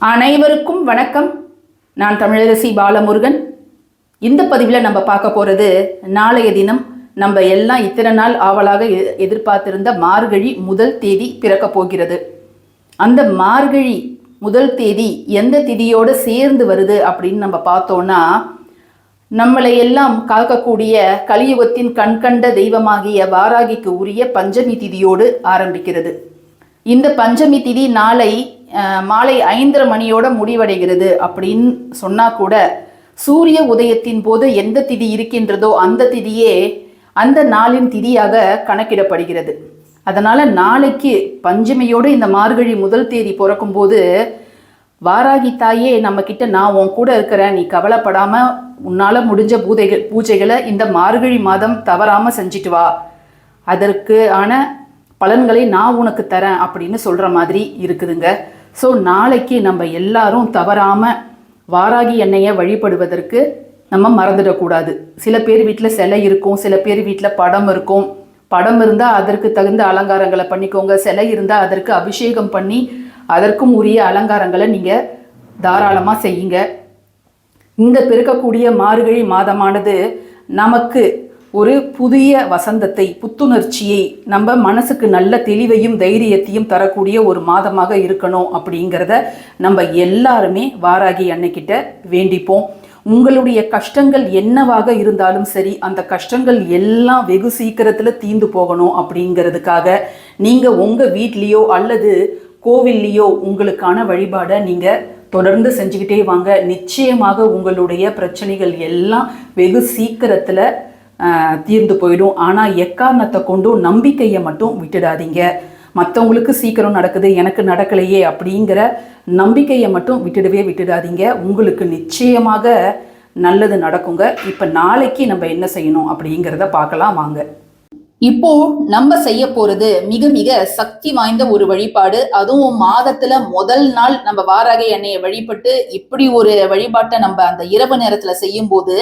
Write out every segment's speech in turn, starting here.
அனைவருக்கும் வணக்கம். நான் தமிழரசி பாலமுருகன். இந்த பதிவில் நம்ம பார்க்க போகிறது நாளைய தினம் நம்ம எல்லாம் இத்தனை நாள் ஆவலாக எ- எதிர்பார்த்திருந்த மார்கழி முதல் தேதி பிறக்க போகிறது. அந்த மார்கழி முதல் தேதி எந்த திதியோடு சேர்ந்து வருது அப்படின்னு நம்ம பார்த்தோன்னா நம்மளை எல்லாம் காக்கக்கூடிய கலியுகத்தின் கண்கண்ட தெய்வமாகிய வாராகிக்கு உரிய பஞ்சமி திதியோடு ஆரம்பிக்கிறது. இந்த பஞ்சமி திதி நாளை மாலை ஐந்தரை மணியோட முடிவடைகிறது அப்படின்னு சொன்னா கூட சூரிய உதயத்தின் போது எந்த திதி இருக்கின்றதோ அந்த திதியே அந்த நாளின் திதியாக கணக்கிடப்படுகிறது. அதனால நாளைக்கு பஞ்சமியோடு இந்த மார்கழி முதல் தேதி பிறக்கும்போது வாராகி தாயே நம்ம கிட்ட நான் உன் கூட இருக்கிறேன். நீ கவலைப்படாம உன்னால முடிஞ்ச பூதைகள் பூஜைகளை இந்த மார்கழி மாதம் தவறாம செஞ்சுட்டு வா. அதற்கு ஆன பலன்களை நான் உனக்கு தரேன் அப்படின்னு சொல்ற மாதிரி இருக்குதுங்க. ஸோ நாளைக்கு நம்ம எல்லாரும் தவறாமல் வாராகி எண்ணெயை வழிபடுவதற்கு நம்ம மறந்துடக்கூடாது. சில பேர் வீட்டில் சிலை இருக்கும் சில பேர் வீட்டில் படம் இருக்கும். படம் இருந்தால் அதற்கு தகுந்த அலங்காரங்களை பண்ணிக்கோங்க. சிலை இருந்தால் அதற்கு அபிஷேகம் பண்ணி அதற்கும் உரிய அலங்காரங்களை நீங்கள் தாராளமாக செய்யுங்க. இந்த பிறக்கக்கூடிய மார்கழி மாதமானது நமக்கு ஒரு புதிய வசந்தத்தை புத்துணர்ச்சியை நம்ம மனசுக்கு நல்ல தெளிவையும் தைரியத்தையும் தரக்கூடிய ஒரு மாதமாக இருக்கணும் அப்படிங்கிறத நம்ம எல்லாருமே வாராகி அன்னைக்கிட்ட வேண்டிப்போம். உங்களுடைய கஷ்டங்கள் என்னவாக இருந்தாலும் சரி அந்த கஷ்டங்கள் எல்லாம் வெகு சீக்கிரத்தில் தீந்து போகணும் அப்படிங்கிறதுக்காக நீங்கள் உங்கள் வீட்லேயோ அல்லது கோவில்லையோ உங்களுக்கான வழிபாடை நீங்கள் தொடர்ந்து செஞ்சுக்கிட்டே வாங்க. நிச்சயமாக உங்களுடைய பிரச்சனைகள் எல்லாம் வெகு சீக்கிரத்தில் தீர்ந்து போயிடும். ஆனால் எக்காரணத்தை கொண்டும் நம்பிக்கையை மட்டும் விட்டுடாதீங்க. மற்றவங்களுக்கு சீக்கிரம் நடக்குது எனக்கு நடக்கலையே அப்படிங்கிற நம்பிக்கையை மட்டும் விட்டுடவே விட்டுடாதீங்க. உங்களுக்கு நிச்சயமாக நல்லது நடக்குங்க. இப்போ நாளைக்கு நம்ம என்ன செய்யணும் அப்படிங்கிறத பார்க்கலாம் வாங்க. இப்போ நம்ம செய்ய போறது மிக மிக சக்தி வாய்ந்த ஒரு வழிபாடு. அதுவும் மாதத்துல முதல் நாள் நம்ம வாராகி எண்ணெயை வழிபட்டு இப்படி ஒரு வழிபாட்டை நம்ம அந்த இரவு நேரத்துல செய்யும் போது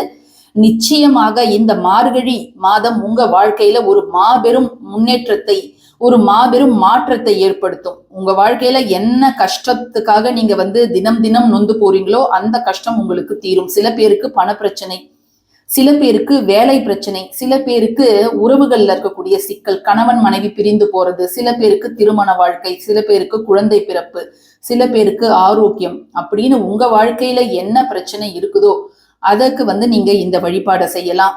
நிச்சயமாக இந்த மார்கழி மாதம் உங்க வாழ்க்கையில ஒரு மாபெரும் முன்னேற்றத்தை ஒரு மாபெரும் மாற்றத்தை ஏற்படுத்தும். உங்க வாழ்க்கையில என்ன கஷ்டத்துக்காக நீங்க வந்து தினம் தினம் நொந்து போறீங்களோ அந்த கஷ்டம் உங்களுக்கு தீரும். சில பேருக்கு பணப்பிரச்சனை சில பேருக்கு வேலை பிரச்சனை சில பேருக்கு உறவுகள்ல இருக்கக்கூடிய சிக்கல் கணவன் மனைவி பிரிந்து போறது சில பேருக்கு திருமண வாழ்க்கை சில பேருக்கு குழந்தை பிறப்பு சில பேருக்கு ஆரோக்கியம் அப்படின்னு உங்க வாழ்க்கையில என்ன பிரச்சனை இருக்குதோ அதற்கு வந்து நீங்க இந்த வழிபாடை செய்யலாம்.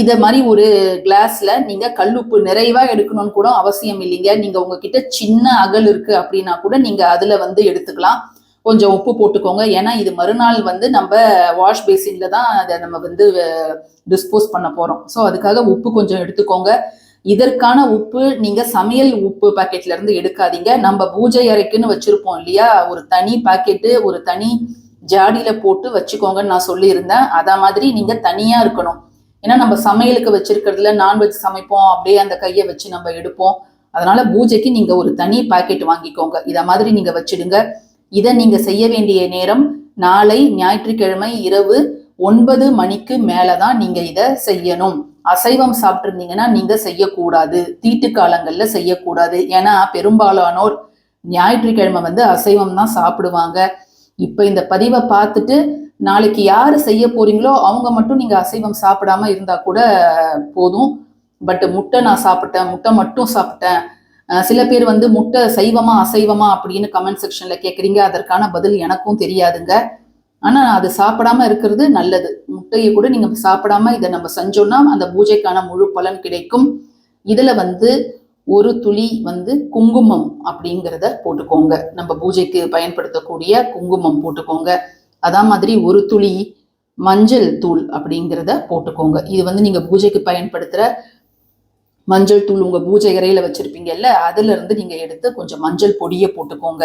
இதை இத மாதிரி ஒரு கிளாஸ்ல நீங்க கல்லுப்பு நிறைவா எடுக்கணும்னு கூட அவசியம் இல்லைங்க. நீங்க உங்ககிட்ட சின்ன அகல் இருக்கு அப்படின்னா கூட நீங்க அதுல வந்து எடுத்துக்கலாம். கொஞ்சம் உப்பு போட்டுக்கோங்க. ஏன்னா இது மறுநாள் வந்து நம்ம வாஷ் பேசின்ல தான் அதை நம்ம வந்து டிஸ்போஸ் பண்ண போறோம். ஸோ அதுக்காக உப்பு கொஞ்சம் எடுத்துக்கோங்க. இதற்கான உப்பு நீங்க சமையல் உப்பு பாக்கெட்ல இருந்து எடுக்காதீங்க. நம்ம பூஜை அறைக்குன்னு வச்சிருப்போம் இல்லையா? ஒரு தனி பாக்கெட்டு ஒரு தனி ஜாடியில போட்டு வச்சுக்கோங்கன்னு நான் சொல்லியிருந்தேன். அத மாதிரி நீங்க தனியா இருக்கணும். ஏன்னா நம்ம சமையலுக்கு வச்சிருக்கிறதுல நான்வெஜ் சமைப்போம். அப்படியே அந்த கையை வச்சு நம்ம எடுப்போம். அதனால பூஜைக்கு நீங்க ஒரு தனி பாக்கெட் வாங்கிக்கோங்க. இத மாதிரி நீங்க வச்சிடுங்க. இதை நீங்க செய்ய வேண்டிய நேரம் நாளை ஞாயிற்றுக்கிழமை இரவு ஒன்பது மணிக்கு மேலதான் நீங்க இதை செய்யணும். அசைவம் சாப்பிட்டிருந்தீங்கன்னா நீங்க செய்யக்கூடாது. தீட்டு காலங்கள்ல செய்யக்கூடாது. ஏன்னா பெரும்பாலானோர் ஞாயிற்றுக்கிழமை வந்து அசைவம் தான் சாப்பிடுவாங்க. இப்போ இந்த பதிவை பார்த்துட்டு நாளைக்கு யார் செய்ய போறீங்களோ அவங்க மட்டும் நீங்கள் அசைவம் சாப்பிடாம இருந்தா கூட போதும். பட் முட்டை நான் சாப்பிட்டேன் முட்டை மட்டும் சாப்பிட்டேன். சில பேர் வந்து முட்டை சைவமா அசைவமா அப்படின்னு கமெண்ட் செக்ஷன்ல கேட்குறீங்க அதற்கான பதில் எனக்கும் தெரியாதுங்க. ஆனால் அது சாப்பிடாம இருக்கிறது நல்லது. முட்டையை கூட நீங்கள் சாப்பிடாம இதை நம்ம செஞ்சோம்னா அந்த பூஜைக்கான முழு பலன் கிடைக்கும். இதில் வந்து ஒரு துளி வந்து குங்குமம் அப்படிங்கிறத போட்டுக்கோங்க. நம்ம பூஜைக்கு பயன்படுத்தக்கூடிய குங்குமம் போட்டுக்கோங்க. அதான் மாதிரி ஒரு துளி மஞ்சள் தூள் அப்படிங்கிறத போட்டுக்கோங்க. இது வந்து நீங்க பூஜைக்கு பயன்படுத்துற மஞ்சள் தூள் உங்க பூஜை அறையில வச்சிருப்பீங்கல்ல அதுல இருந்து நீங்க எடுத்து கொஞ்சம் மஞ்சள் பொடியை போட்டுக்கோங்க.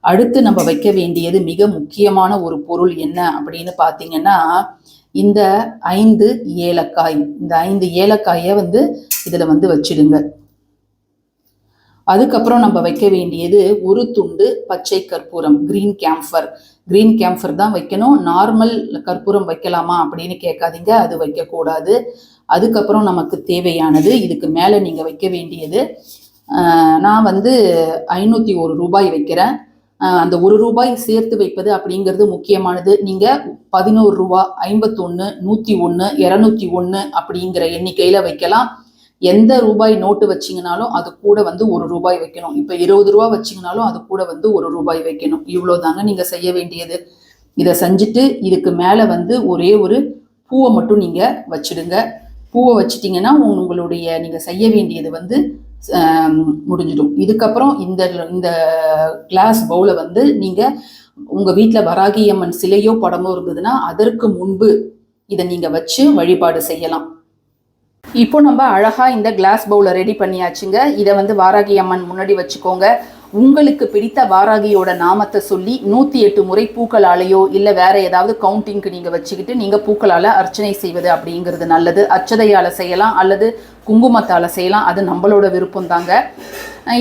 அடுத்து நம்ம வைக்க வேண்டியது மிக முக்கியமான ஒரு பொருள் என்ன அப்படின்னு பாத்தீங்கன்னா இந்த ஐந்து ஏலக்காய். இந்த ஐந்து ஏலக்காயை வந்து இதுல வந்து வச்சிடுங்க. அதுக்கப்புறம் நம்ம வைக்க வேண்டியது ஒரு துண்டு பச்சை கற்பூரம் கிரீன் கேம்ஃபர் கிரீன் கேம்ஃபர் தான் வைக்கணும். நார்மல் கற்பூரம் வைக்கலாமா அப்படின்னு கேட்காதீங்க. அது வைக்கக்கூடாது. அதுக்கப்புறம் நமக்கு தேவையானது. இதுக்கு மேலே நீங்கள் வைக்க வேண்டியது நான் வந்து ஐநூற்றி ஒரு ரூபாய் வைக்கிறேன். அந்த ஒரு ரூபாய் சேர்த்து வைப்பது அப்படிங்கிறது முக்கியமானது. நீங்கள் பதினோரு ரூபா ஐம்பத்தொன்று நூற்றி ஒன்று இரநூத்தி ஒன்று அப்படிங்கிற எண்ணிக்கையில் வைக்கலாம். எந்த ரூபாய் நோட்டு வச்சீங்கனாலும் அது கூட வந்து ஒரு ரூபாய் வைக்கணும். இப்போ இருபது ரூபா வச்சீங்கனாலும் அது கூட வந்து ஒரு ரூபாய் வைக்கணும். இவ்வளவுதாங்க நீங்கள் செய்ய வேண்டியது. இதை செஞ்சுட்டு இதுக்கு மேலே வந்து ஒரே ஒரு பூவை மட்டும் நீங்கள் வச்சிடுங்க. பூவை வச்சிட்டிங்கன்னா உங்களுடைய நீங்கள் செய்ய வேண்டியது வந்து முடிஞ்சிடும். இதுக்கப்புறம் இந்த இந்த கிளாஸ் பவுலை வந்து நீங்கள் உங்கள் வீட்டில் வராகி அம்மன் சிலையோ படமோ இருந்ததுன்னா அதற்கு முன்பு இதை நீங்கள் வச்சு வழிபாடு செய்யலாம். இப்போ நம்ம அழகாக இந்த கிளாஸ் பவுலை ரெடி பண்ணியாச்சுங்க. இதை வந்து வாராகி அம்மன் முன்னாடி வச்சுக்கோங்க. உங்களுக்கு பிடித்த வாராகியோட நாமத்தை சொல்லி நூற்றி எட்டு முறை பூக்களாலேயோ இல்லை வேற ஏதாவது கவுண்டிங்க்கு நீங்கள் வச்சுக்கிட்டு நீங்கள் பூக்களால் அர்ச்சனை செய்வது அப்படிங்கிறது நல்லது. அச்சதையால செய்யலாம் அல்லது குங்குமத்தால் செய்யலாம். அது நம்மளோட விருப்பம் தாங்க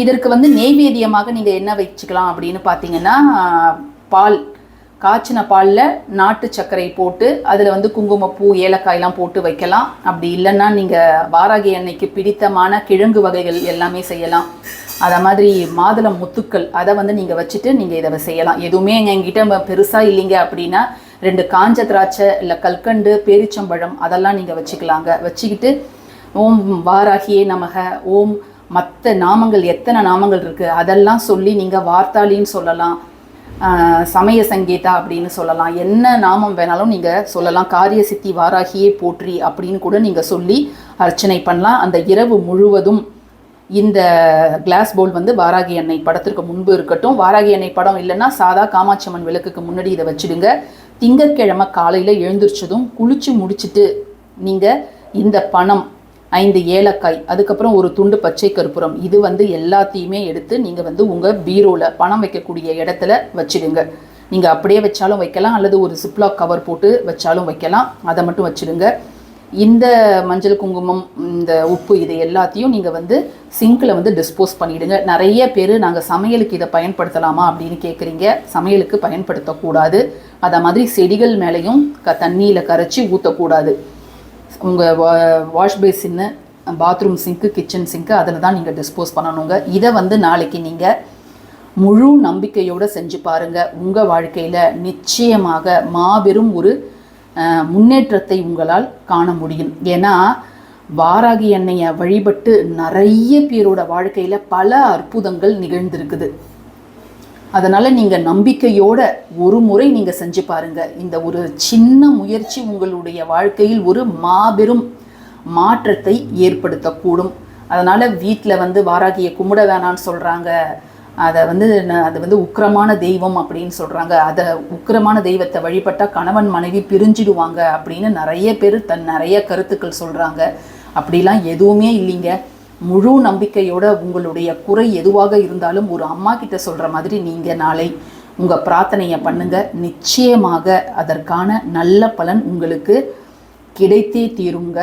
இதற்கு வந்து நெய்வேதியமாக நீங்கள் என்ன வச்சுக்கலாம் அப்படின்னு பார்த்தீங்கன்னா பால் காய்ச்சின பாலில் நாட்டு சர்க்கரை போட்டு அதில் வந்து குங்குமப்பூ ஏலக்காயெல்லாம் போட்டு வைக்கலாம். அப்படி இல்லைன்னா நீங்கள் வாராகி எண்ணெய்க்கு பிடித்தமான கிழங்கு வகைகள் எல்லாமே செய்யலாம். அதை மாதிரி மாதுளம் முத்துக்கள் அதை வந்து நீங்கள் வச்சுட்டு நீங்கள் இதை செய்யலாம். எதுவுமே எங்ககிட்ட பெருசாக இல்லைங்க அப்படின்னா ரெண்டு காஞ்ச திராட்சை இல்லை கல்கண்டு பேரிச்சம்பழம் அதெல்லாம் நீங்கள் வச்சுக்கலாங்க. வச்சுக்கிட்டு ஓம் வாராகியே நமக ஓம் மற்ற நாமங்கள் எத்தனை நாமங்கள் இருக்குது அதெல்லாம் சொல்லி நீங்கள் வார்த்தாளின்னு சொல்லலாம். சமய சங்கீதா அப்படின்னு சொல்லலாம். என்ன நாமம் வேணாலும் நீங்கள் சொல்லலாம். காரிய சித்தி வாராகியே போற்றி அப்படின்னு கூட நீங்கள் சொல்லி அர்ச்சனை பண்ணலாம். அந்த இரவு முழுவதும் இந்த கிளாஸ் போல் வந்து வாராகி அன்னை படத்திற்கு முன்பு இருக்கட்டும். வாராகி அன்னை படம் இல்லைன்னா சாதா காமாட்சியம்மன் விளக்குக்கு முன்னாடி இதை வச்சிடுங்க. திங்கட்கிழமை காலையில் எழுந்திரிச்சதும் குளிச்சு முடிச்சுட்டு நீங்கள் இந்த பணம் ஐந்து ஏலக்காய் அதுக்கப்புறம் ஒரு துண்டு பச்சை கற்பூரம். இது வந்து எல்லாத்தையுமே எடுத்து நீங்கள் வந்து உங்கள் பீரோவில் பணம் வைக்கக்கூடிய இடத்துல வச்சிடுங்க. நீங்கள் அப்படியே வச்சாலும் வைக்கலாம் அல்லது ஒரு சிப்லாக் கவர் போட்டு வச்சாலும் வைக்கலாம். அதை மட்டும் வச்சிடுங்க. இந்த மஞ்சள் குங்குமம் இந்த உப்பு இது எல்லாத்தையும் நீங்கள் வந்து சிங்கில் வந்து டிஸ்போஸ் பண்ணிவிடுங்க நிறைய பேர் நாங்கள் சமையலுக்கு இதை பயன்படுத்தலாமா அப்படின்னு கேட்குறீங்க சமையலுக்கு பயன்படுத்தக்கூடாது. அதை மாதிரி செடிகள் மேலேயும் க தண்ணியில் கரைச்சி ஊற்றக்கூடாது உங்கள் வா வாஷ் பேசின்னு பாத்ரூம் சிங்க்கு கிச்சன் சிங்க்கு அதில் தான் நீங்கள் டிஸ்போஸ் பண்ணணுங்க. இதை வந்து நாளைக்கு நீங்கள் முழு நம்பிக்கையோடு செஞ்சு பாருங்கள் உங்கள் வாழ்க்கையில் நிச்சயமாக மாபெரும் ஒரு முன்னேற்றத்தை உங்களால் காண முடியும். ஏன்னா வாராகி எண்ணெயை வழிபட்டு நிறைய பேரோட வாழ்க்கையில் பல அற்புதங்கள் நிகழ்ந்திருக்குது. அதனால் நீங்கள் நம்பிக்கையோட ஒரு முறை நீங்கள் செஞ்சு பாருங்கள் இந்த ஒரு சின்ன முயற்சி உங்களுடைய வாழ்க்கையில் ஒரு மாபெரும் மாற்றத்தை ஏற்படுத்தக்கூடும். அதனால் வீட்டில் வந்து வாராகியை கும்பிட வேணான்னு சொல்கிறாங்க அதை வந்து அது வந்து உக்கிரமான தெய்வம் அப்படின்னு சொல்கிறாங்க அதை உக்கிரமான தெய்வத்தை வழிபட்டால் கணவன் மனைவி பிரிஞ்சிடுவாங்க அப்படின்னு நிறைய பேர் தன் நிறைய கருத்துக்கள் சொல்கிறாங்க அப்படிலாம் எதுவுமே இல்லைங்க. முழு நம்பிக்கையோட உங்களுடைய குறை எதுவாக இருந்தாலும் ஒரு அம்மா கிட்ட சொல்கிற மாதிரி நீங்கள் நாளை உங்கள் பிரார்த்தனையை பண்ணுங்க. நிச்சயமாக அதற்கான நல்ல பலன் உங்களுக்கு கிடைத்தே தீருங்க.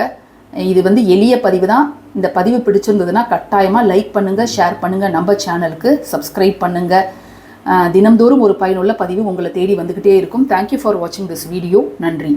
இது வந்து எளிய பதிவு தான். இந்த பதிவு பிடிச்சிருந்ததுன்னா கட்டாயமாக லைக் பண்ணுங்கள் ஷேர் பண்ணுங்கள் நம்ம சேனலுக்கு சப்ஸ்கிரைப் பண்ணுங்கள் தினந்தோறும் தினம்தோறும் ஒரு பயனுள்ள பதிவு உங்களை தேடி வந்துக்கிட்டே இருக்கும். தேங்க்யூ ஃபார் வாட்சிங் திஸ் வீடியோ நன்றி.